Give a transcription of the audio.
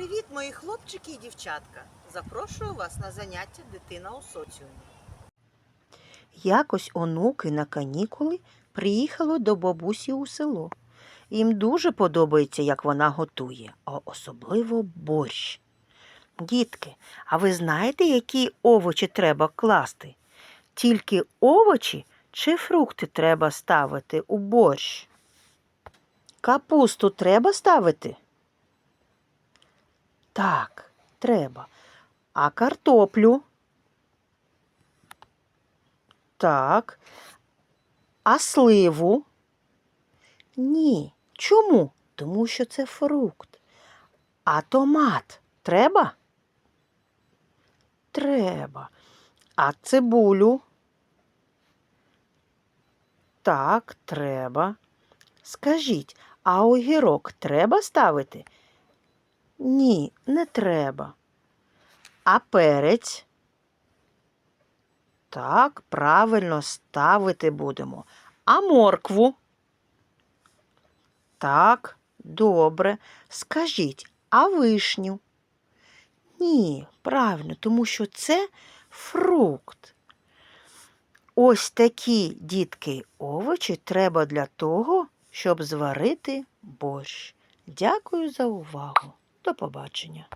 Привіт, мої хлопчики і дівчатка! Запрошую вас на заняття дитина у соціумі. Якось онуки на канікули приїхали до бабусі у село. Їм дуже подобається, як вона готує, а особливо борщ. Дітки, а ви знаєте, які овочі треба класти? Тільки овочі чи фрукти треба ставити у борщ? Капусту треба ставити? Так, треба. А картоплю? Так. А сливу? Ні. Чому? Тому що це фрукт. А томат треба? Треба. А цибулю? Так, треба. Скажіть, а огірок треба ставити? Ні, не треба. А перець? Так, правильно ставити будемо. А моркву? Так, добре. Скажіть, а вишню? Ні, правильно, тому що це фрукт. Ось такі дітки овочі треба для того, щоб зварити борщ. Дякую за увагу. До побачення.